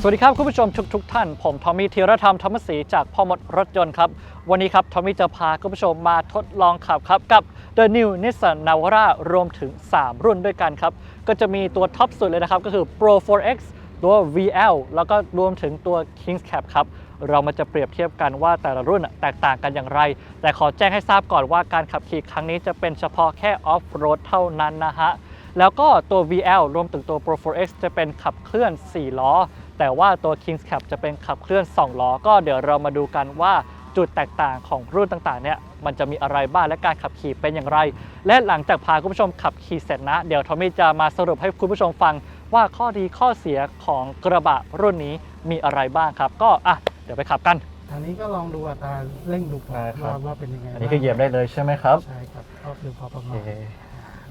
สวัสดีครับ คุณผู้ชมทุกทท่าน ผมทอมมี่ธีรธรรมธรรมศรีจากพ่อมดรถยนต์ครับ วันนี้ครับทอมมี่จะพาคุณผู้ชมมาทดลองขับครับ กับ The New Nissan Navara รวมถึง 3 รุ่นด้วยกันครับ ก็จะมีตัวท็อปสุดเลยนะครับ ก็คือ Pro 4X ตัว VL แล้วก็รวมถึงตัว Kings Cap ครับเรามาจะเปรียบเทียบกันว่าแต่ละรุ่นแตกต่างกันอย่างไร แต่ขอแจ้งให้ทราบก่อนว่าการขับขี่ครั้งนี้จะเป็นเฉพาะแค่ออฟโรดเท่านั้นนะฮะแล้วก็ตัว VL รวมถึงตัว Pro 4X จะเป็นขับเคลื่อน 4 ล้อ แต่ว่าตัว Kings Cap จะเป็นขับเคลื่อน 2 ล้อ ก็เดี๋ยวเรามาดูกันว่าจุดแตกต่างของรุ่นต่างๆเนี่ยมันจะมีอะไรบ้างและการขับขี่เป็นอย่างไร และหลังจากพาคุณผู้ชมขับขี่เสร็จนะ เดี๋ยวทอมมี่จะมาสรุปให้คุณผู้ชมฟังว่าข้อดีข้อเสียของกระบะรุ่นนี้มีอะไรบ้างครับ ก็อะเดี๋ยวไปขับกันทางนี้ก็ลองดูอัตราเร่งดูก่อนได้ครับว่าว่าเป็นยังไงอันนี้คือเหยียบได้เลยใช่ไหมครับ ใช่ครับก็คือพอประมาโอณเค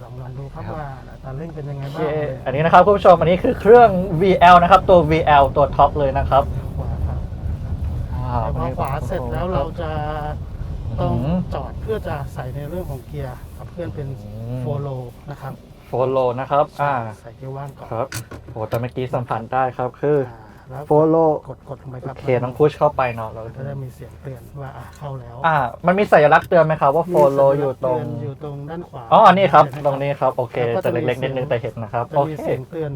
ลองลองดูครับครับ ว่าอัตราเร่งเป็นยังไงโอบ้าเคงอันนี้นะครับคุณผู้ชมอันนี้คือเครื่อง VL นะครับ ตัว VL ตัวท็อปเลยนะครับขวาครับว้าวแต่พอขวาเสร็จแล้วเราจะต้องอืมจอดเพื่อจะใส่ในเรื่องของเกียร์ขับเคลื่อนเป็นอืมโฟโลนะครับโฟโลนะครับอ่าใส่เกียร์ว่างก่อนครับโอ้แต่เมื่อกี้สัมผัสได้ครับคือ อ่า แล้วโฟโลกดกดลงไปคโอรับเคต้องพุชเข้าไปเนาะเราก็จะมีเสียงเตือนว่าอะเข้าแล้วอ่า มันมีสัญลักษณ์เตือนไหมครับว่าโฟโลอยู่ตรงมีสัญลักษณ์เตือนอยู่ตรงด้านขวาอ๋ออันนี้ครับเห็ไหมตรงนี้ครับ โอเคแล้วก็จะจะมีเล็กๆนิดนึงเสียงแต่เห็นนะครับ จะโอมีเค เสียงเตือน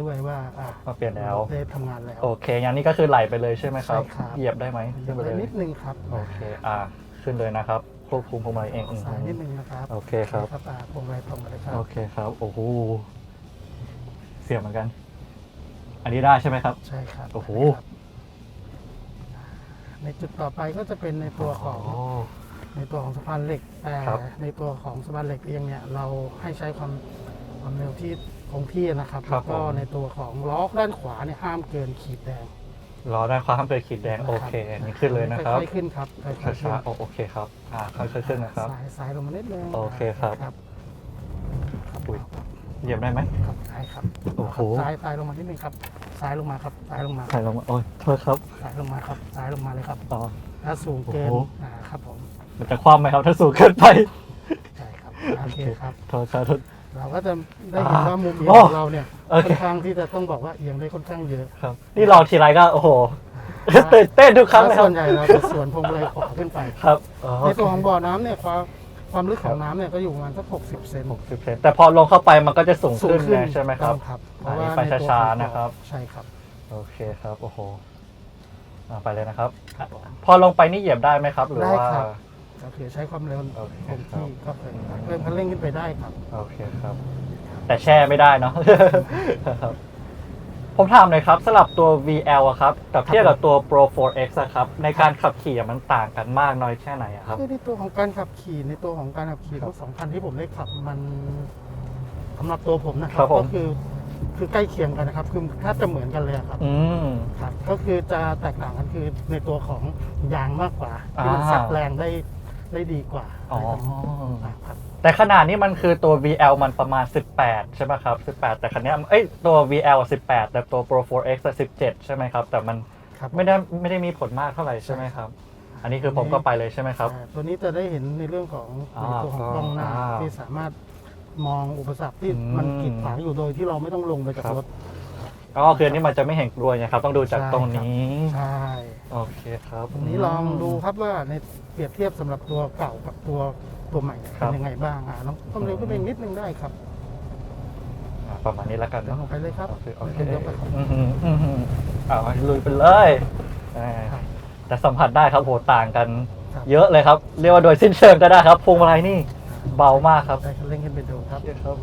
ด้วยว่าอะมาเปลี่ยนแล้ว ได้ทำงานแล้ว โอเค อย่างนี้ก็คือไหลไปเลยใช่ไหมครับ ใช่ครับ เหยียบได้ไหมขึ้นไปไปเลยนิดนึงครับโอเค อ่า ขึ้นเลยนะครับ ควบคุมพวงมาลัยเองอืมสายนิดนึงนะครับโอเคครับ ครับอ่าพวงมาลัยตรงมาเลยครับ โอเคครับ โอ้โห เสียบเหมือนกัน อันนี้ได้ใช่ไหมครับ ใช่ครับโอ้โหครับในจุดต่อไปก็จะเป็นในตัวของโในตัวของสะพานเหล็กแต่ครับ ในตัวของสะพานเหล็กเองเนี่ยเราให้ใช้ความความเร็วที่คงที่นะครับครับแล้วก็ผม ในตัวของล้อด้านขวาเนี่ยห้ามเกินขีดแดงล้อด้านขวาห้ามเกิดขีดแดงโอเคอันนี้ขึ้นเลยนะครับค่อยๆขึ้นครับค่อยๆขึ้นช้าๆโอโอเคครับอ่าค่อยๆขึ้นนะครับ สายสายลงมานิดนึงโอเคครับ ครับครับอุ๊ย เหยียบได้ไหมครับซ้ายครับโอ้โหครับซ้ายซ้ายลงมานิดนึงครับซ้ายลงมาครับซ้ายลงมาใส่ลงมาโอ้ยโทษครับซ้ายลงมาครับซ้ายลงมาเลยครับอ๋อถ้าสูงเกินโอ้โห อ่าครับผมมันจะคว่ำไหมครับ ถ้าสูงเกินไปใช่ครับโอเคครับ โทษครับโทษ เราก็จะได้เห็นว่ามุมเอียงโอ้ของเราเนี่ยโอเค ค่อนข้างที่จะต้องบอกว่าเอียงได้ค่อนข้างเยอะครับ นี่ลองทีไรก็โอ้โหตื่นเต้นทุกครั้งเลยคส่รับวนใหญ่เราจะสวนพวงมาลัยขวาขึ้นไป ครับอ๋อในตัวของบ่อน้ำเนี่ยความ ความลึกของน้ำเนี่ยก็อยู่ประมาณสัก60เซนหกสิบเซนแต่พอลงเข้าไปมันก็จะสูงขึ้นไงใช่ไหมครับต้องครับอันนี้ไปในตัวช้าของๆนะครับ ใช่ครับ โอเคครับโอ้โหอ่าไปเลยนะครับครับผมพอลงไปนี่เหยียบได้ไหมครับ หรือได้ว่าครับก็คือใช้ความเร็วโอเคคงครับที่ก็เคยเพิ่มคันเร่งขึ้นไปได้ครับ โอเคครับ แต่แช่ไม่ได้เนาะครับ ผมถามหน่อยครับสำหรับตัว VL อะครับกับเทียบกับตัว Pro 4X อะครับในการขับขี่อะมันต่างกันมากน้อยแค่ไหนอะครับ คือในตัวของการขับขี่ในตัวของการขับขี่ครับทั้งสองคันที่ผมได้ขับมันสำหรับตัวผมนะคครัรับบผม ก็คือคือใกล้เคียงกันนะครับ คือแทบจะเหมือนกันเลยอะครับ อืม ครับก็คือจะแตกต่างกันคือในตัวของยางมากกว่าที่มันอ่าซับแรงได้ได้ดีกว่าอ๋อครับ แต่ขนาดนี้มันคือตัว VL มันประมาณ 18 ใช่ไหมครับ 18 แต่คันเนี้ยเอ้ยตัว VL อะ18 แต่ตัว Pro 4X อะ17 ใช่ไหมครับ แต่มันครับ ไม่ได้ไม่ได้มีผลมากเท่าไหร่ใช่ไหมครับ อันนี้คือผมก็ไปเลยใช่ไหมครับ อ่าตัวนี้จะได้เห็นในเรื่องของอ่าในตัวของกล้องหน้าอ่าที่สามารถมองอุปสรรคที่อืม มันกีดขวางอยู่โดยที่เราไม่ต้องลงไปจากครับรถ อ๋อคืออันนี้มันจะไม่เห็นกลวยนะครับ ต้องดูจากใช่ตรงนี้ ใช่โอเคครับตรงนี้ลองดูครับว่าในเปรียบเทียบสำหรับตัวเก่ากับตัว ตัวใหม่ครัเป็บ นยังไงบ้างอะน้องต้อมเร็วขึ้นไปนิดนึงได้ครับอ่าประมาณนี้แล้วกันเดี๋ยวเนาะ ลงไปเลยครับโอเคโอเคไม่ต้องยกไปครับ อือหืออือหือเอาลุยไปเลยอ่าครับแต่สัมผัสได้ครับโหต่างกัน ครับ เยอะเลยครับ เรียกว่าโดยสิ้นเชิงก็ได้ครับพวงมาลัยนี่เบามากครับได้คันเร่งขึ้นไปดูครับเยอะครับ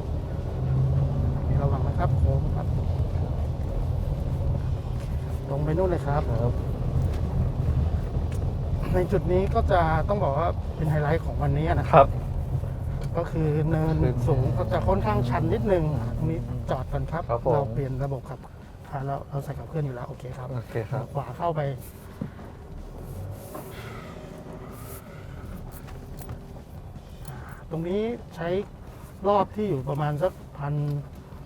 นี่ระวังนะครับโค้งครับตรงไปนู่นเลยครับ ครับ ในจุดนี้ก็จะต้องบอกว่าเป็นไฮไลท์ของวันนี้นะครับ ก็คือเนินขึ้นสูงก็จะค่อนข้างชันนิดนึงตรงนี้จอดกันครับครับผม เราเปลี่ยนระบบขับอ่าเราเราใส่ขับเคลื่อนอยู่แล้วโอเคครับ โอเคครับ ขวาเข้าไปอ่าตรงนี้ใช้รอบที่อยู่ประมาณสักพัน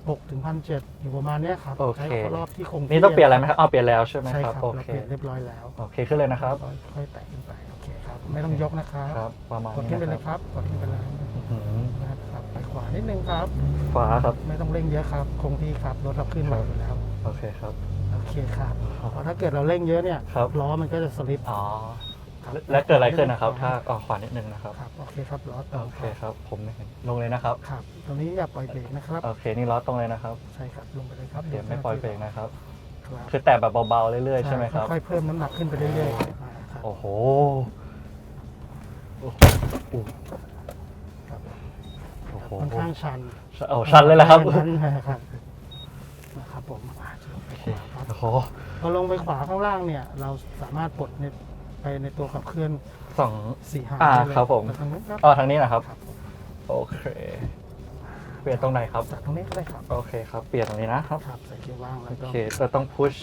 หกถึงพันเจ็ดอยู่ประมาณเนี้ยครับโอเค ใช้รอบที่คงที่นี่ต้องเปลี่ยนอะไรไหมครับเอาเปลี่ยนแล้วใช่ไหมใช่คครัรับบโอเราเคเปลี่ยนเรียบร้อยแล้วโอเคขึ้นเลยนะครับค่อยค่อยแตะขึ้นไปโอเคครับไม่ต้องยกนะครับครับประมาณกดนี้ขึ้นไปนะเลยคครับรับกดขึ้นไปเลยอื้อหือนะครับไปขวานิดนึงครับ ขวาครับ ไม่ต้องเร่งเยอะครับคงที่ครับรถเราขึ้นไหวอยู่แล้วโอเคครับ โอเคเคครับเพราะถ้าเกิดเราเร่งเยอะเนี่ยครับ ล้อมันก็จะสลิปอ๋อครับ แล้วเกิดอะไรขึ้นนะครับ ถ้าอ๋อขวานิดนึงนะครับ ครับโอเคครับล้อตรโองเคครับผมไม่เห็นลงเลยนะครับ ครับ ตรงนี้อย่าปล่อยเบรกนะครับ โอเค นี่ล้อตรงเลยนะครับใช่ครับลงไปเลยครับเดี๋ยวไม่ปล่อยเบรกนะครับ ครับคือแตะแบบเบาๆเรื่อยๆใช่ไหมครับ ค่อยๆเพิ่มน้ำหนักขึ้นไปเรื่อยๆอ่าครับโอ้โหโอ้โหครับโอ้โหค่อนข้างชันโอ้ชันเลยแหละครับ ชันนะครับนะครับผมอ่าเชิญโอเคครับโอ้โห พอลงไปขวาข้างล่างเนี่ย เราสามารถปลดใน ไปในตัวขับเคลื่อนสอง สี่หางอ่าได้เลยครับผมจากตรงนี้ครับอ๋อทางนี้นะครับครับผมโอเค เปลี่ยนตรงไหนครับ จากตรงนี้ก็ได้ครับโอเคครับ เปลี่ยนตรงนี้นะครับ ครับใส่เกียร์ว่างแล้โอวก็ เคเราต้อง push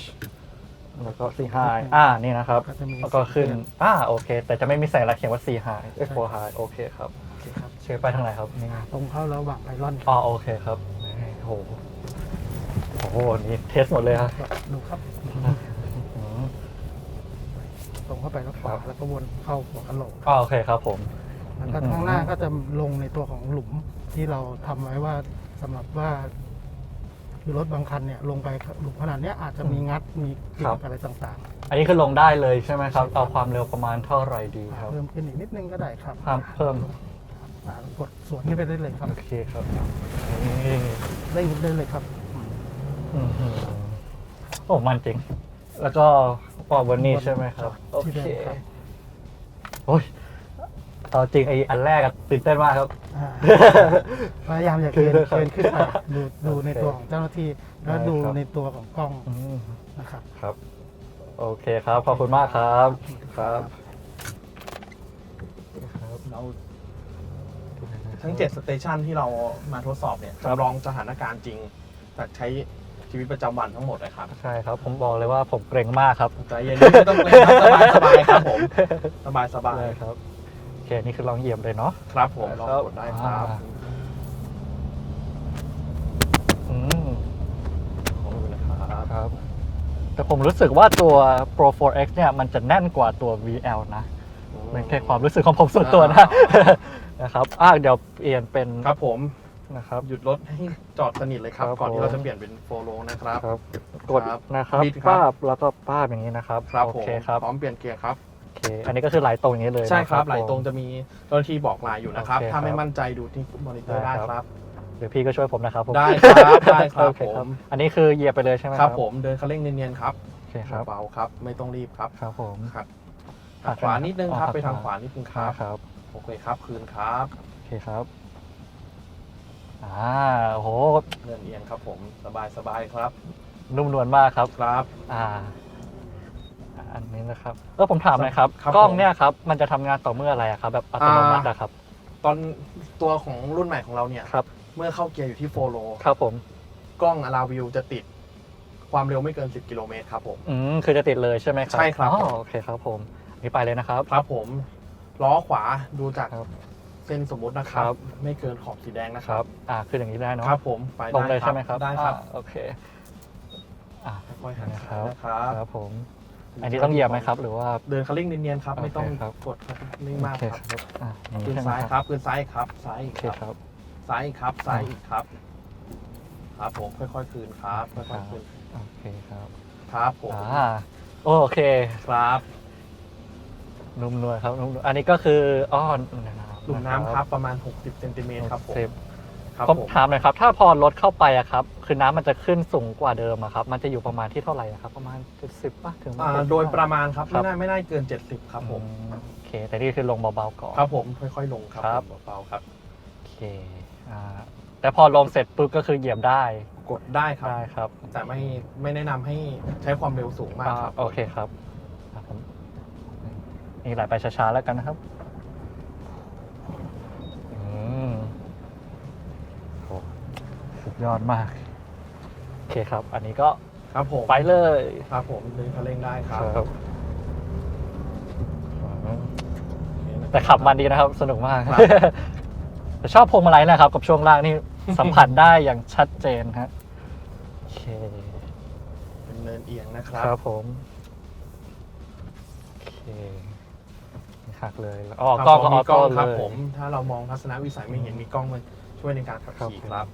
แล้วก็ C high อ่า นี่นะครับ ก็จะมีแล้วก็ขึ้นเสียงอ่า โอเค แต่จะไม่มีแสงและเขียนว่า C high เอ้ย4 high โอเคครับ โอเคครับเช็คไปทางไหนครับนี่ตรงเข้าระหว่างไพลอนอ๋อโอเคครับโอ้โห โอ้โห นี่เทสหมดเลยครับครับดูครับอืมต รงเข้าไปแล้วขวาครับแล้วก็วนเข้าหัวกะโหลกอ๋อโอเคครับผม แล้วก็ข้างหน้าก็จะลงในตัวของหลุมที่เราทำไว้ว่าสำหรับว่า คือรถบางคันเนี่ย ลงไปหลุมขนาดเนี้ยอาจจะมีงัดมีเกี่ครัยวบอะไรต่างอันนี้คือลงได้เลยใช่ไหมครับ เอาความเร็วประมาณเท่าไหร่ดีครับ ๆ เพิ่มขึ้นอีกนิดนึงก็ได้ครับห้ามเพิ่ม อ่ากดสวนขึ้นไปได้เลยครับโอเคครับนี่เร่งได้เลยครับ อื้อหือโอ้มันจริง แล้วก็ ปอบนนี้ใช่ไหมครับ โอที่เคเดิมครับ โอ้ยเอาจริงไออันแรกอะตื่นเต้นมากครับ อ่าพยายามอย่าเกินครับเกินขึ้นไปดูดูในตัวของเจ้าหน้าที่ แล้วได้ดูครับในตัวของกล้องอืมนะครับ ครับ โอเคครับ ขอบคุณมากครับ ครับครับ เราทั้ง 7 สเตชันที่เรามาทดสอบเนี่ยครับ จำลองสถานการณ์จริงจากใช้ ชีวิตประจำวันทั้งหมดเลยครับใช่ครับ ผมบอกเลยว่าผมเกรงมากครับใจเย็นไม่ต้องเกรงครับสบายสบายครับผมสบายสบายได้ครับโอเคนี่คือลองเหยียบเลยเนาะ ครับผมลองครับกดได้ครับอ่า อืมขอบคุณนะครับครับ แต่ผมรู้สึกว่าตัว Pro 4X เนี่ยมันจะแน่นกว่าตัว VL นะเป็นแค่ความรู้สึกของผมส่วนตัวนะ นะครับอะเดี๋ยวเปลี่ยนเป็น ครับผม นะครับ หยุดรถให้จอดสนิทเลยครับ ครับก่อนผมที่เราจะเปลี่ยนเป็นโฟโลนะครับ ครับ กดครับนะครับบิดครับ ป้าบแล้วก็ป้าบอย่างนี้นะครับครับโอผมเคครับพร้อมเปลี่ยนเกียร์ครับ โอเค อันนี้ก็คือไหลตรงอย่างนี้เลยใช่ครับนะไหลตรงผมจะมีเจ้าหน้าที่บอกลายอยู่นะครับ โอเคถ้าไม่ครับมั่นใจดูที่มอนิเตอร์ได้ได้ครับครับเดี๋ยวพี่ก็ช่วยผมนะครับผมได้ครับได้ครับโอเคผม อันนี้คือเหยียบไปเลยใช่ไหมคครัรับบผมเดินคันเร่งเนียนๆครับโอเคครับเบาๆครับ ไม่ต้องรีบครับครับผม ครับอะขวานิดนึงครับอ๋อไปทางขวานิดนึงครับ ครับโอเคครับ คืนครับ โอเคครับ อ่าโอ้โหเดินเอียงครับผมสบายสบายครับ นุ่มนวลมากครับ ครับ อ่า อันนี้นะครับเออผมถามหน่อยครับ ครับกล้องผมเนี่ยครับ มันจะทำงานต่อเมื่ออะไรอะครับ แบบอัตโนมัติอะครับ ตอนตัวของรุ่นใหม่ของเราเนี่ย ครับ เมื่อเข้าเกียร์อยู่ที่โฟโลครับผม กล้องอลาวิวจะติดความเร็วไม่เกิน 10 กิโลเมตรครับผม อืมคือจะติดเลยใช่ไหมครับใช่ครับ อ๋อโอเคครับผมนี่ไปเลยนะครับ ครับผม ล้อขวาดูจากครับ เส้นสมมุตินะครับครับ ไม่เกินขอบสีแดงนะคครัรับบอ่าคืออย่างนี้ได้เนาะครับผมไปตรงเลยด้ใช่ไหมครับได้ครับอ่าโอเคอ่าค่อยๆหันนะคขารับนะครับครับผม อันนี้ต้องเหยียบไหมครับ หรือว่าเดินคันเร่งเนียนๆครับ ไม่ต้องโอเคครับกดครับนิ่งมากโอเคครับครับอ่าอย่างคืนี้นใช่ไหมซ้ายคครับรับคืนซ้ายครับซ้ายอีโอกเคครับครับซ้ายอีกครับซ้ายอีกครับ ครับผมค่อยๆคืนครับค่อยๆคืนโอเคครับ ครับผมอ่าโอเคครับนุ่มนวลครับนุ่มนวลอันนี้ก็คืออ้อน หลุมน้ำครับประมาณ 60เซนติเมตรครับผมเซฟครับผมผมถามหน่อยครับ ถ้าพอรถเข้าไปอะครับ คือน้ำมันจะขึ้นสูงกว่าเดิมอะครับ มันจะอยู่ประมาณที่เท่าไหร่อะครับ ประมาณ70ป่ะถึงอ่า70โดยประมาณครับครัไม่บน่าไม่น่าเกิน 70 ครับผมอืโอเค แต่นี่คือลงเบาๆก่อนครับผมค่อยๆลงครับครับเบาๆครับโอเคอ่าแต่พอลงเสร็จปุ๊บก็คือเหยียบได้กดได้ครับได้ครับ แต่ไม่ไม่แนะนำให้ใช้ความเร็วสูงมากครับอ่าโอเคครับอะผมนี่ไหลไปช้าๆแล้วกันนะครับอืมโอ้ สุดยอดมาก โอเคครับ อันนี้ก็ครับผมไปเลยครับผมเดินคันเร่งได้ครับครับโอเคนะแต่ขับมันดีนะครับ สนุกมากครับ แต่ชอบพวงมาลัยนะครับ กับช่วงล่างนี่ สัมผัสได้อย่างชัดเจนฮะโอเค เป็นเนินเอียงนะคครัรับ บผมโอเคนี่หักเลยแล้วอ๋อกล้องก็อมีอกล้ล้อองงครับเลยผม ถ้าเรามองทัศนวิสัยไม่เห็นมีกล้องมาช่วยในการขับขี่ครับครับ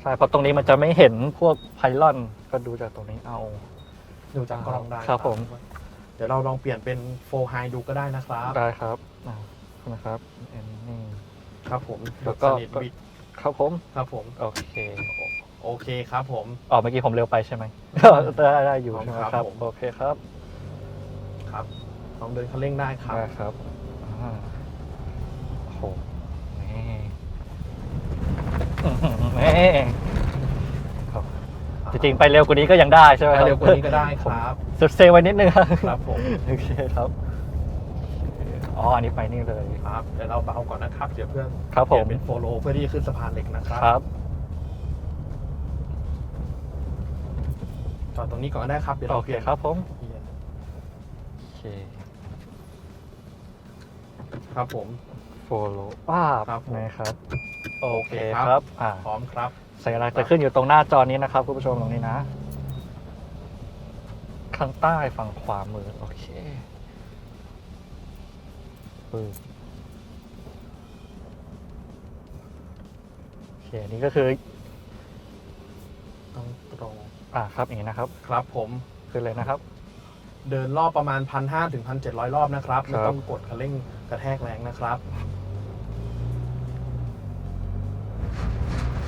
ใช่เพราะตรงนี้มันจะไม่เห็นพวกไพลอนก็ดูจากตรงนี้เอา ดูจากกล้องได้ครับผม เดี๋ยวเราลองเปลี่ยนเป็นโฟไฮดูก็ได้นะครับได้ครับอ่านะครับอันนี้ครับผมแล้วก็สนิทบิดครับผมครับผมโอเคโอเคครับผมอ๋อเมื่อกี้ผมเร็วไปใช่ไหมได้ได้อยู่ใช่ไหมครับครับผมโอเคครับ ครับลองเดินคันเร่งได้ครับได้ครับอ่าโอ้โหนี่อื้อหือนี่ครับ จริงๆไปเร็วกว่านี้ก็ยังได้ใช่ไหมไปครับเร็วกว่านี้ก็ได้ครับสุดเซลไว้นิดนึงครับครับผมโอเคครับอ๋ออันนี้ไปนี่เลยครับเดี๋ยวเราเบาก่อนนะครับเดี๋ยวเพื่อนครับเปผลี่ยมนเป็นโฟโลเพื่อที่จะขึ้นสะพานเหล็กนะครับครับจอดตรงนี้ก่อนก็ได้ครับเดี๋ยวโอเราเคเปลี่ยนครับผมเปลี่ยนโอเคครับผมโฟโลป้าบครับผมนะครับ โอเคโอเคครับครับอ่าพร้อมครับสัญลักษณ์จะขึ้นอยู่ตรงหน้าจอนี้นะครับคุณผู้ชมตรงนี้นะ ข้างใต้ฝั่งขวามือ โอเคปึ๊บโอเคอันนี้ก็คือต้องตรงอ่าครับอย่างนี้นะครับ ครับผมขึ้นเลยนะครับ เดินรอบประมาณ1,500ถึง1,700รอบนะครับคไม่รับต้องกดคันเร่งกระแทกแรงนะครับ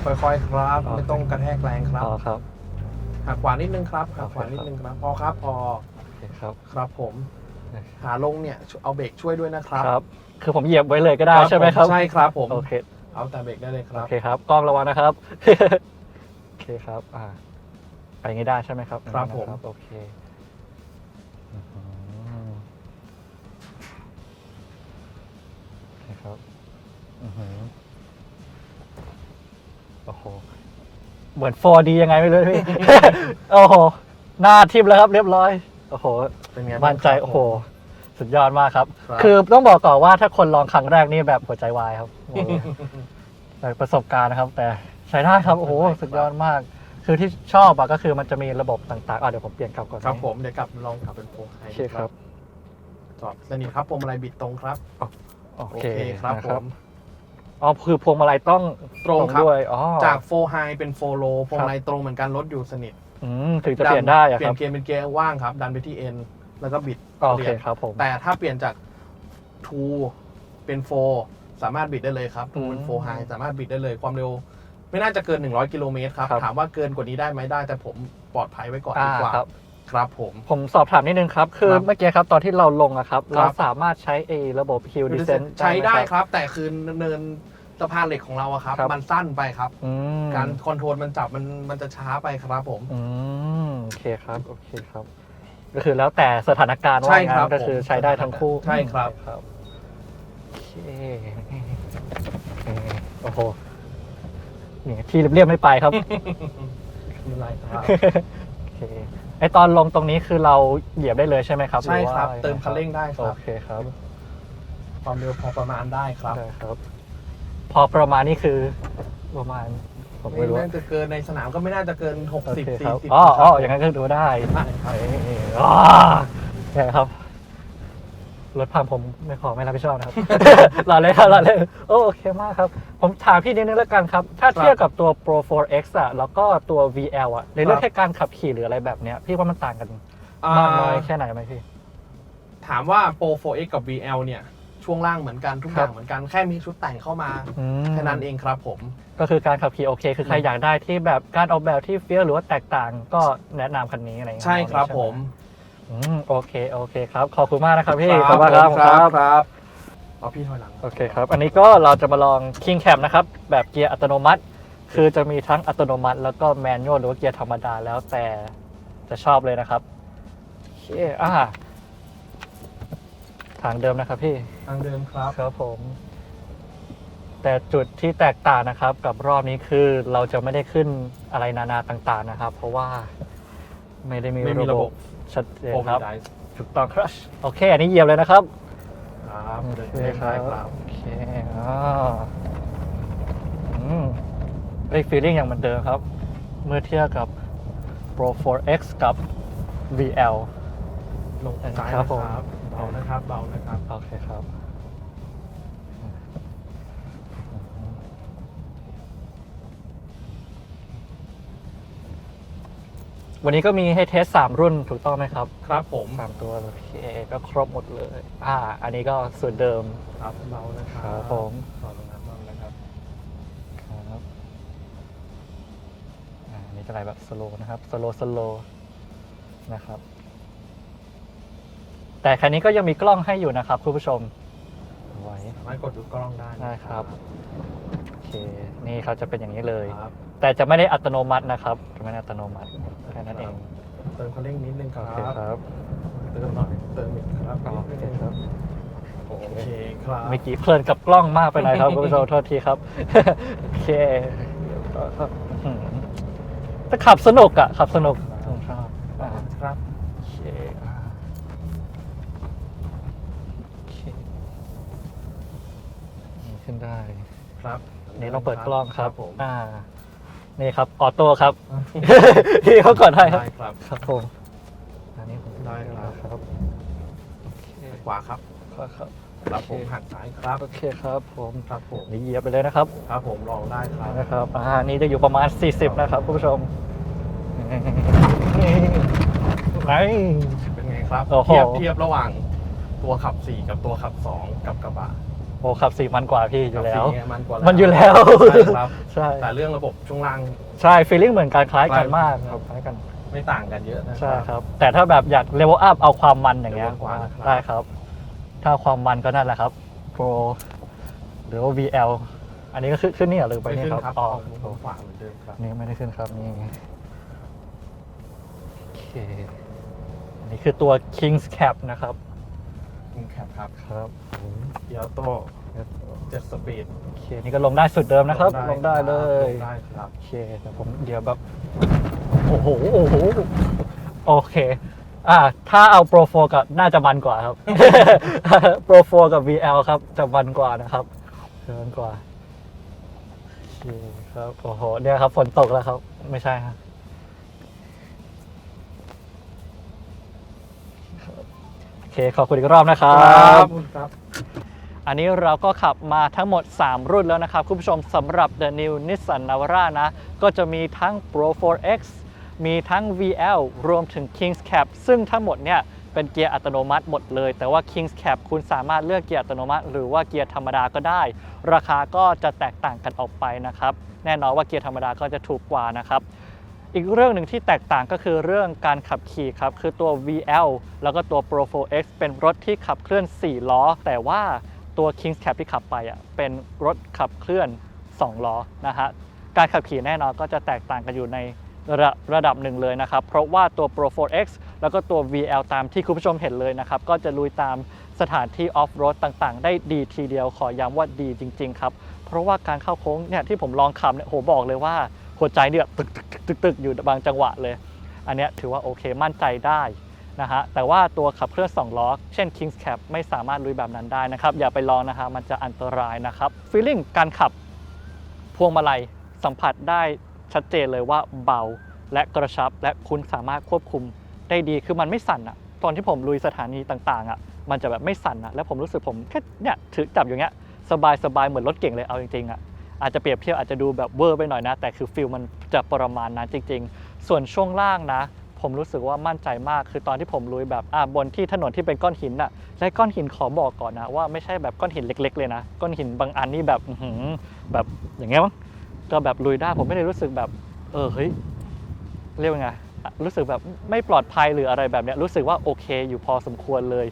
ค่อยๆครับ ไม่ต้องกระแทกแรงครับพอครับหักขวานิดนึงครับหักโอเคขวานิดนึงครับพอครับพอโอเคครับครับผมหาลงเนี่ยเอาเบรกช่วยด้วยนะครับครับ คือผมเหยียบไว้เลยก็ได้ใช่ไหมครับใช่ครับผมโอเคเอาแต่เบรกได้เลยคโอรับเคครับกล้องระวังนะครับโอเคครับอ่าไปอย่างนี้ได้ใช่ไหมครับครับผมโอเคอื้อหือโอเคครับอือหือ โอ้โห เหมือน 4D ยังไงไม่รู้พี่ โอ้โห หน้าทิมแล้วครับเรียบร้อย โอ้โห เป็นไงบ้างมั่นใจครับโอ้โห สุดยอดมากครับ ครับ คือต้องบอกก่อนว่าถ้าคนลองครั้งแรกนี่แบบหัวใจวายครับบอกเลยจากประสบการณ์นะครับ แต่ใช้ได้ครับ โอ้โห สุดยอดมาก คือที่ชอบอะก็คือมันจะมีระบบต่างๆอะเดี๋ยวผมเปลี่ยนกลับก่อนครับผมเดี๋ยวกลับลองกลับเป็นโฟไฮโอเคครับ จอดสนิทครับพวงมาลัยบิดตรงครับ โอโอเคเคครับนะผม อ๋อคือพวงมาลัยต้องตรงครับ ด้วยอ๋อจากโฟไฮเป็นโฟโลพวงมาลัยตรงเหมือนกันรถอยู่สนิทอืมถึงจะเปลี่ยนได้อะเปลี่คยรับนเกียร์เป็นเกียร์ว่างครับ ดันไปที่ N แล้วก็บิดโอเคปลี่ยนครับผม แต่ถ้าเปลี่ยนจาก2เป็น4สามารถบิดได้เลยครับ2เป็น4 High สามารถบิดได้เลยความเร็ว ไม่น่าจะเกิน 100กิโลเมตรครับครับ ถามว่าเกินกว่านี้ได้ไหมได้ แต่ผมปลอดภัยไว้ก่อนอ่าดีกว่าครับ ครับผม ผมสอบถามนิดนึงครับ คือครับเมื่อกี้ครับตอนที่เราลงอะครับ ครัเราบสามารถใช้ไอ้ระบบ Hill Descent ใช้ได้หมครับ แต่คือเนิน สะพานเหล็กของเราอะครับ ครับ มันสั้นไปครับ อืมการคอนโทรลมันจับมันมันจะช้าไปครับผม อืมโอเคครับโอเคครับ ก็คือแล้วแต่สถานการณ์ใช่ว่าครังั้บนก็คือผมใช้ได้ทั้งคู่ใช่ครับ ครับโอเคโอเคโอ้โหนี่ที่เรียบๆไม่ไปครับ มีไรครับโอเคไอตอนลงตรงนี้คือเราเหยียบได้เลยใช่ไหมครับใช่ครับ หอว่าเติมคันเร่งได้คโอรับเคครับความเร็วพอประมาณได้ครับ ได้ครับ พอประมาณนี้คือประมาณ ผมไม่ไม่รู้น่าจะเกินในสนามก็ไม่น่าจะเกิน โอเค60ครับ40อ๋ออ๋อครับอย่างนั้นก็ดูได้ใช่ครับนี่อ๋อเนี่ยครับ รถพังผมไม่ขอไม่รับผิดชอบนะครับรอเลยครับรอเลยโอ้โอเคมากครับ ผมถามพี่นิดนึงแล้วกันครับ ถ้าเทียบกับตัว Pro 4X อะแล้วก็ตัว VL อะในเรื่องแค่การขับขี่หรืออะไรแบบเนี้ย พี่ว่ามันต่างกันมากน้อยแค่ไหนไหมพี่ ถามว่า Pro 4X กับ VL เนี่ย ช่วงล่างเหมือนกันทุกอครัย่าบงเหมือนกันแค่มีชุดแต่งเข้ามาอืมแค่นั้นเองครับผม ก็คือการขับขี่โอเค คือใครอืมอยากได้ที่แบบการออกแบบที่เฟี้ยวหรือว่าแตกต่างก็แนะนำคันนี้อะไรอย่างเงี้ยใช่ครับใช่ไหผม อืมโอเคโอเคครับขอบคุณมากนะครับพี่คขอบรับคุณครับผมครับครับเอาพี่ถอยหลัง โอเคครับ อันนี้ก็เราจะมาลอง King Cab นะครับ แบบเกียร์อัตโนมัติ คือจะมีทั้งอัตโนมัติ แล้วก็แมนนวลหรือว่าเกียร์ธรรมดาแล้วแต่จะชอบเลยนะครับโอเคอ่า ทางเดิมนะครับพี่ ทางเดิมครับ ครับผม แต่จุดที่แตกต่างนะครับ กับรอบนี้คือเราจะไม่ได้ขึ้นอะไรนานาต่างๆนะครับ เพราะว่าไม่ได้มีไม่มีระระบบบบ ชัดเจนโอคเครับได้ถูกต้องครับโอเค อันนี้เหยียบเลยนะครับ ครับโอเดินเคเล่นครัได้บครับ โอเคอ่าอืมได้ฟีลลิ่งอย่างเหมือนเดิมครับ เมื่อเทียบกับ Pro 4X กับ VL ลงซ้ายครันะบผม ครับเบานะครับเบานะครับ โอเคครับ วันนี้ก็มีให้เทส 3 รุ่นถูกต้องไหมครับ ครับผมสามตัวโอเคก็ครบหมดเลย อ่า อันนี้ก็ส่วนเดิม ครับเบานะครัครับผมขอตรงนั้นบ้างนะครับครับอ่าอันนี้จะอะไรแบบสโลนะครับ สโลสโลนะครับ แต่คันนี้ก็ยังมีกล้องให้อยู่นะครับคุณผู้ชมเอาไว้สามารถกดดูกล้องได้นะได้ครับโอเคนี่เขาจะเป็นอย่างนี้เลย ครับแต่จะไม่ได้อัตโนมัตินะครับจะไม่ได้อัตโนมัติแค่นั้นเองเติมคันเร่งนิดนึงคโอรับเคครับเติมหน่อยเติมอีกครับโอเคครับ โอเคครับเมื่อกี้เพลินกับกล้องมากไปหน่อยครับ คุณผู้ชมโทษทีครับ โอเคอืมแต่ขับสนุกอะขับสนุกผมชอบอ่า ครับ โอเคอ่าโอเคนี่ขึ้นได้ ครับ นี่ลองเปิดกล้องครับผมอ่านี่ครับออโต้ครับพี่เขาก่อนได้ครับได้ครับครับผมอันนี้ผมได้ครับครับโอเคขวาครับครับครับครับผมหันซ้ายครับโอเคครับผมครับผมนี่เหยียบไปเลยนะครับครับผมลองได้ครับนะครับอ่านี่จะอยู่ประมาณ 40 นะครับคุณผู้ชมไหนเป็นไงครับโอ้โหเทียบเทียบระหว่างตัวขับ 4 กับตัวขับ 2 กับกระบะ โอ้ขับสี่มันกว่าพี่อยู่แล้วขับสี่เนี่ยมันกว่ามัมันอยู่แล้ว ใช่ครับ ใช่แต่เรื่องระบบช่วงล่าง ใช่ฟีลลิ่งเหมือนกันคล้ายกันมากคครัรับบคล้ายกันไม่ต่างกันเยอะนะ ใช่ครับ แต่ถ้าแบบอยากเลเวลอัพเอาความมันอย่างเงี้ย level กว่านะครับ ได้ครับ ถ้าความมันก็นั่นแหละครับ Pro หรือว่า VL อันนี้ก็ขึ้นขึ้นนี่เหรอหรือไปไม่นี่ขึ้นครับครับอ๋อเอาขวาเหมือนเดิมครับนี่ไม่ได้ขึ้นครับนี่โอเคอันนี้คือตัว King's Cap นะครับ คิงแคปครับครับเกียร์โต้เจ็ดสปีดโอเคนี่ก็ลงได้สุดเดิมนะครับ ลงได้เลยลงได้ครับโอเคแต่ผมเดี๋ยวแบบโอ้โหโอ้โหโอเคอ่าถ้าเอา Pro 4กับน่าจะมันกว่าครับ Pro 4กับ VL ครับจะมันกว่านะครับจะมันกว่าโอเคครับโอ้โหเนี่ยครับฝนตกแล้วครับ ไม่ใช่ครับ เคขอบคุณอีกรอบนะครับ ครับ อันนี้เราก็ขับมาทั้งหมด 3 รุ่นแล้วนะครับ คุณผู้ชมสำหรับ The New Nissan Navara นะ ก็จะมีทั้ง Pro 4X มีทั้ง VL รวมถึง King's Cap ซึ่งทั้งหมดเนี่ยเป็นเกียร์อัตโนมัติหมดเลย แต่ว่า King's Cap คุณสามารถเลือกเกียร์อัตโนมัติ หรือว่าเกียร์ธรรมดาก็ได้ ราคาก็จะแตกต่างกันออกไปนะครับ แน่นอนว่าเกียร์ธรรมดาก็จะถูกกว่านะครับ อีกเรื่องหนึ่งที่แตกต่างก็คือเรื่องการขับขี่ครับ คือตัว VL แล้วก็ตัว Pro 4X เป็นรถที่ขับเคลื่อน 4 ล้อ แต่ว่าตัว King's Cap ที่ขับไปอะเป็นรถขับเคลื่อน 2 ล้อนะฮะการขับขี่แน่นอนก็จะแตกต่างกันอยู่ในระระดับหนึ่งเลยนะครับ เพราะว่าตัว Pro 4X แล้วก็ตัว VL ตามที่คุณผู้ชมเห็นเลยนะครับ ก็จะลุยตามสถานที่ออฟโรดต่างๆ ได้ดีทีเดียวขอย้ำว่าดีจริง ๆ ครับ เพราะว่าการเข้าโค้งเนี่ยที่ผมลองขับเนี่ยโหบอกเลยว่า หัวใจเนี่ยตึกตึกตึกตึกตึกอยู่บางจังหวะเลย อันนี้ถือว่าโอเคมั่นใจได้นะฮะแต่ว่าตัวขับเคลื่อน2ล้อเช่น King's Cap ไม่สามารถลุยแบบนั้นได้นะครับ อย่าไปลองนะฮะมันจะอันตรายนะครับ feeling การขับพวงมาลัยสัมผัสได้ชัดเจนเลยว่าเบาและกระชับ และคุณสามารถควบคุมได้ดีคือมันไม่สั่นอะตอนที่ผมลุยสถานีต่างๆอะมันจะแบบไม่สั่นอะแล้วผมรู้สึกผมแค่เนี่ยถือจับอย่างเงี้ยสบายสบายๆเหมือนรถเก่งเลยเอาจริงๆอะ อาจจะเปรียบเทียบอาจจะดูแบบเวอร์ไปหน่อยนะ แต่คือฟิลมันจะประมาณนั้นจริง ๆ ส่วนช่วงล่างนะ ผมรู้สึกว่ามั่นใจมาก คือตอนที่ผมลุยแบบอ่าบนที่ถนนที่เป็นก้อนหินน่ะและก้อนหินขอบอกก่อนนะว่าไม่ใช่แบบก้อนหินเล็ก ๆ เลยนะ ก้อนหินบางอันนี่แบบแบบอย่างเงี้ยมั้งก็แบบลุยได้ผมไม่ได้รู้สึกแบบ เออเฮ้ยเรียกว่าไงรู้สึกแบบไม่ปลอดภัยหรืออะไรแบบเนี้ยรู้สึกว่าโอเคอยู่พอสมควรเลย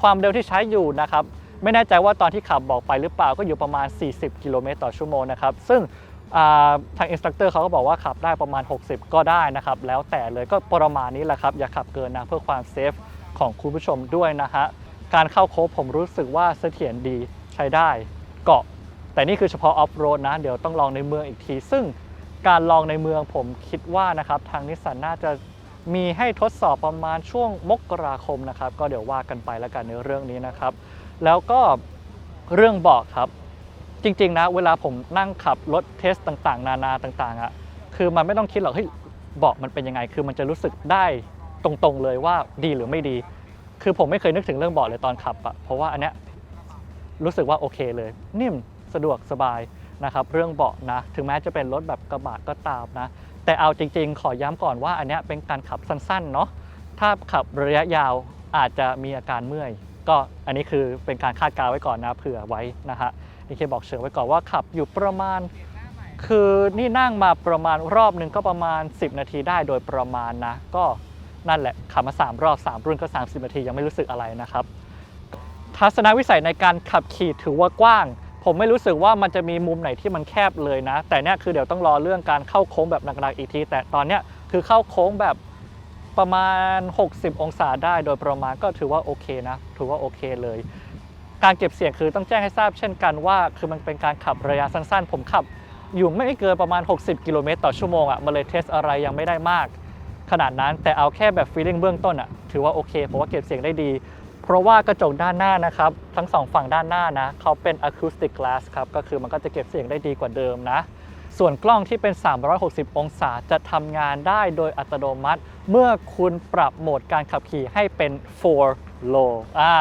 ความเร็วที่ใช้อยู่นะครับ ไม่แน่ใจว่าตอนที่ขับบอกไปหรือเปล่าก็อยู่ประมาณ 40 กิโลเมตรต่อชั่วโมงนะครับ ซึ่งทางอินสตรัคเตอร์เขาก็บอกว่าขับได้ประมาณ 60 ก็ได้นะครับ แล้วแต่เลยก็ประมาณนี้แหละครับ อย่าขับเกินนะเพื่อความเซฟของคุณผู้ชมด้วยนะฮะ การเข้าโค้งผมรู้สึกว่าเสถียรดีใช้ได้เกาะ แต่นี่คือเฉพาะออฟโรดนะ เดี๋ยวต้องลองในเมืองอีกที ซึ่งการลองในเมืองผมคิดว่านะครับทางนิสสันน่าจะมีให้ทดสอบประมาณช่วงมกราคมนะครับ ก็เดี๋ยวว่ากันไปแล้วกันในเรื่องนี้นะครับ แล้วก็เรื่องเบาะครับ จริงๆนะเวลาผมนั่งขับรถเทสต่างๆ นานาต่างๆอะ่ะคือมันไม่ต้องคิดหรอกเฮ้ยเบาะมันเป็นยังไง คือมันจะรู้สึกได้ตรงๆเลยว่าดีหรือไม่ดี คือผมไม่เคยนึกถึงเรื่องเบาะเลยตอนขับอะเพราะว่าอันเนี้ยรู้สึกว่าโอเคเลย นิ่มสะดวกสบายนะครับเรื่องเบาะนะ ถึงแม้จะเป็นรถแบบกระบะก็ตามนะ แต่เอาจริงๆ ขอย้ำก่อนว่าอันเนี้ยเป็นการขับสั้นๆเนาะถ้าขับระยะยาวอาจจะมีอาการเมื่อย ก็อันนี้คือเป็นการคาดการไว้ก่อนนะเผื่อไว้นะฮะนี่เคบอกเชิงไว้ก่อนว่าขับอยู่ประมาณ คือนี่นั่งมาประมาณรอบหนึ่งก็ประมาณ 10 นาทีได้โดยประมาณนะ ก็นั่นแหละขับมา 3 รอบ 3 รุ่นก็ 30 นาทียังไม่รู้สึกอะไรนะครับ ทัศนวิสัยในการขับขี่ถือว่ากว้าง ผมไม่รู้สึกว่ามันจะมีมุมไหนที่มันแคบเลยนะ แต่เนี่ยคือเดี๋ยวต้องรอเรื่องการเข้าโค้งแบบหนักๆอีกที แต่ตอนเนี้ยคือเข้าโค้งแบบ ประมาณ 60 องศาได้โดยประมาณก็ถือว่าโอเคนะ ถือว่าโอเคเลย การเก็บเสียงคือต้องแจ้งให้ทราบเช่นกันว่าคือมันเป็นการขับระยะสั้นๆ ผมขับ อยู่ไม่เกินประมาณ 60 กิโลเมตรต่อชั่วโมงอะ่ะมาเลยเทสอะไรยังไม่ได้มาก ขนาดนั้นแต่เอาแค่แบบฟีลิ่งเบื้องต้นอะ่ะถือว่าโอเคเพราะว่าเก็บเสียงได้ดี เพราะว่ากระจกด้านหน้านะครับทั้งสองฝั่งด้านหน้านะเขาเป็น acoustic glass ครับก็คือมันก็จะเก็บเสียงได้ดีกว่าเดิมนะ ส่วนกล้องที่เป็น 360 องศาจะทำงานได้โดยอัตโนมัติ เมื่อคุณปรับโหมดการขับขี่ให้เป็น 4 low อ่า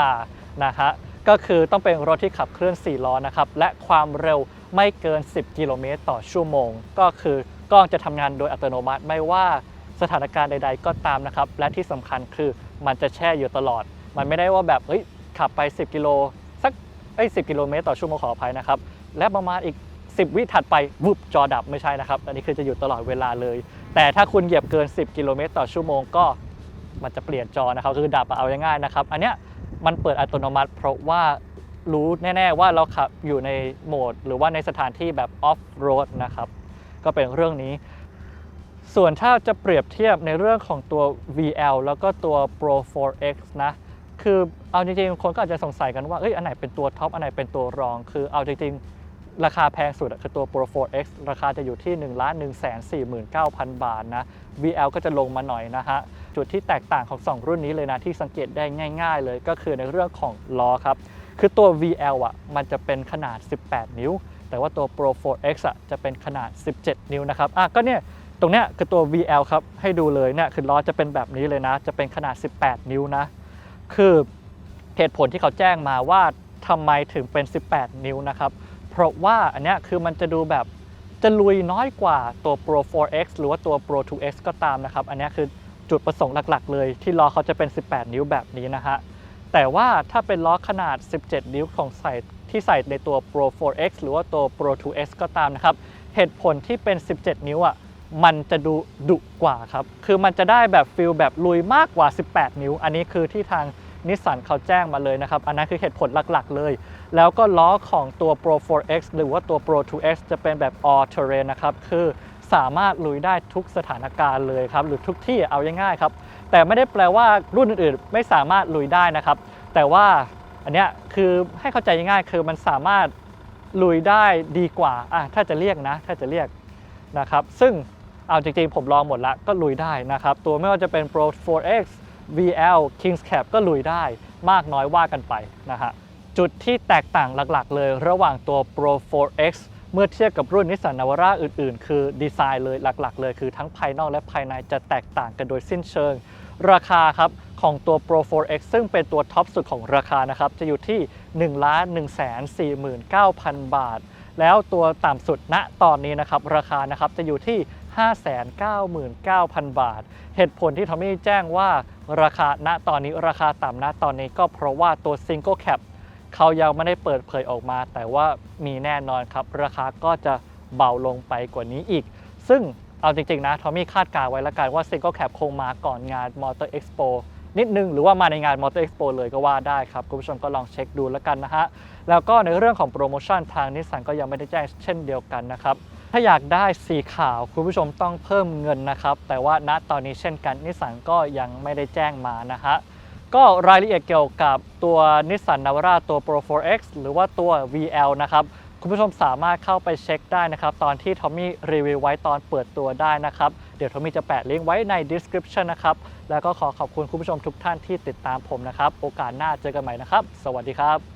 นะฮะก็คือต้องเป็นรถที่ขับเคลื่อน 4 ล้อนะครับ และความเร็วไม่เกิน 10 กิโลเมตรต่อชั่วโมง ก็คือกล้องจะทำงานโดยอัตโนมัติไม่ว่าสถานการณ์ใด ๆ ก็ตามนะครับ และที่สำคัญคือมันจะแช่อยู่ตลอด มันไม่ได้ว่าแบบเฮ้ยขับไป 10 กิโลสักเอ้ย10กิโลเมตรต่อชั่วโมงขออภัยนะครับ และประมาณอีก 10 วิถัดไปวุบจอดับไม่ใช่นะครับ อันนี้คือจะอยู่ตลอดเวลาเลย แต่ถ้าคุณเหยียบเกิน 10 กิโลเมตรต่อชั่วโมงก็มันจะเปลี่ยนจอนะครับ คือดับเอาง่ายๆนะครับ อันเนี้ยมันเปิดอัตโนมัติ เพราะว่ารู้แน่ๆว่าเราขับอยู่ในโหมด หรือว่าในสถานที่แบบออฟโรดนะครับ ก็เป็นเรื่องนี้ ส่วนถ้าจะเปรียบเทียบในเรื่องของตัว VL แล้วก็ตัว Pro 4X นะคือเอาจริงๆ คนก็อาจจะสงสัยกันว่าเอ้ยอันไหนเป็นตัวท็อปอันไหนเป็นตัวรอง คือเอาจริงๆ ราคาแพงสุดคือตัว Pro 4X ราคาจะอยู่ที่ 1 1 4 9 0 0 0 บาทนะ VL ก็จะลงมาหน่อยนะฮะ จุดที่แตกต่างของ 2 รุ่นนี้เลยนะที่สังเกตได้ง่ายๆเลยก็คือในเรื่องของล้อครับ คือตัว VL อะมันจะเป็นขนาด 18 นิ้ว แต่ว่าตัว Pro 4X อะจะเป็นขนาด 17 นิ้วนะครับ อะก็เนี่ยตรงเนี้ยคือตัว VL ครับให้ดูเลยเนี่ยคือล้อจะเป็นแบบนี้เลยนะ จะเป็นขนาด 18 นิ้วนะ คือเหตุผลที่เขาแจ้งมาว่าทำไมถึงเป็น 18 นิ้วนะครับ เพราะว่าอันนี้คือมันจะดูแบบจะลุยน้อยกว่าตัว Pro 4X หรือว่าตัว Pro 2X ก็ตามนะครับ อันนี้คือจุดประสงค์หลักๆ เลยที่ล้อเขาจะเป็น 18 นิ้วแบบนี้นะฮะ แต่ว่าถ้าเป็นล้อขนาด 17 นิ้วของใส่ที่ใส่ในตัว Pro 4X หรือว่าตัว Pro 2X ก็ตามนะครับ เหตุผลที่เป็น 17 นิ้วอะมันจะดูดุกว่าครับ คือมันจะได้แบบฟิลแบบลุยมากกว่า 18 นิ้ว อันนี้คือที่ทางนิสสันเขาแจ้งมาเลยนะครับ อันนั้นคือเหตุผลหลักๆ เลย แล้วก็ล้อของตัว Pro 4X หรือว่าตัว Pro 2X จะเป็นแบบ all terrain นะครับ คือสามารถลุยได้ทุกสถานการณ์เลยครับ หรือทุกที่เอาง่ายๆครับ แต่ไม่ได้แปลว่ารุ่นอื่นๆ ไม่สามารถลุยได้นะครับ แต่ว่าอันเนี้ยคือให้เข้าใจง่ายๆ คือมันสามารถลุยได้ดีกว่าอะถ้าจะเรียกนะ ถ้าจะเรียกนะครับ ซึ่งเอาจริงๆ ผมลองหมดละก็ลุยได้นะครับ ตัวไม่ว่าจะเป็น Pro 4X VL Kings Cap ก็ลุยได้มากน้อยว่ากันไปนะฮะ จุดที่แตกต่างหลักๆ เลยระหว่างตัว Pro 4X เมื่อเทียบกับรุ่นนิสสันนาวาร่าอื่นๆ คือดีไซน์เลยหลักๆ เลยคือทั้งภายนอกและภายในจะแตกต่างกันโดยสิ้นเชิง ราคาครับของตัว Pro 4X ซึ่งเป็นตัวท็อปสุดของราคานะครับ จะอยู่ที่ 1 1 4 9 0 0 0 บาท แล้วตัวต่ำสุดณตอนนี้นะครับ ราคานะครับจะอยู่ที่ 599,000 บาท เหตุผลที่ทอมมี่แจ้งว่าราคาณตอนนี้ราคาต่ำณตอนนี้ก็เพราะว่าตัว Single Cap เขายังไม่ได้เปิดเผยออกมา แต่ว่ามีแน่นอนครับ ราคาก็จะเบาลงไปกว่านี้อีก ซึ่งเอาจริง ๆ นะ ทอมมี่คาดการไว้แล้วกันว่า Single Cap คงมาก่อนงาน Motor Expo นิดนึง หรือว่ามาในงาน Motor Expo เลยก็ว่าได้ครับ คุณผู้ชมก็ลองเช็คดูแล้วกันนะฮะ แล้วก็ในเรื่องของโปรโมชั่นทางนิสสันก็ยังไม่ได้แจ้งเช่นเดียวกันนะครับ ถ้าอยากได้สีขาวคุณผู้ชมต้องเพิ่มเงินนะครับ แต่ว่าณตอนนี้เช่นกันนิสสันก็ยังไม่ได้แจ้งมานะฮะ ก็รายละเอียดเกี่ยวกับตัว Nissan Navara ตัว Pro 4X หรือว่าตัว VL นะครับ คุณผู้ชมสามารถเข้าไปเช็คได้นะครับ ตอนที่ทอมมี่รีวิวไว้ตอนเปิดตัวได้นะครับ เดี๋ยวทอมมี่จะแปะลิงก์ไว้ใน description นะครับ แล้วก็ขอขอบคุณคุณผู้ชมทุกท่านที่ติดตามผมนะครับ โอกาสหน้าเจอกันใหม่นะครับ สวัสดีครับ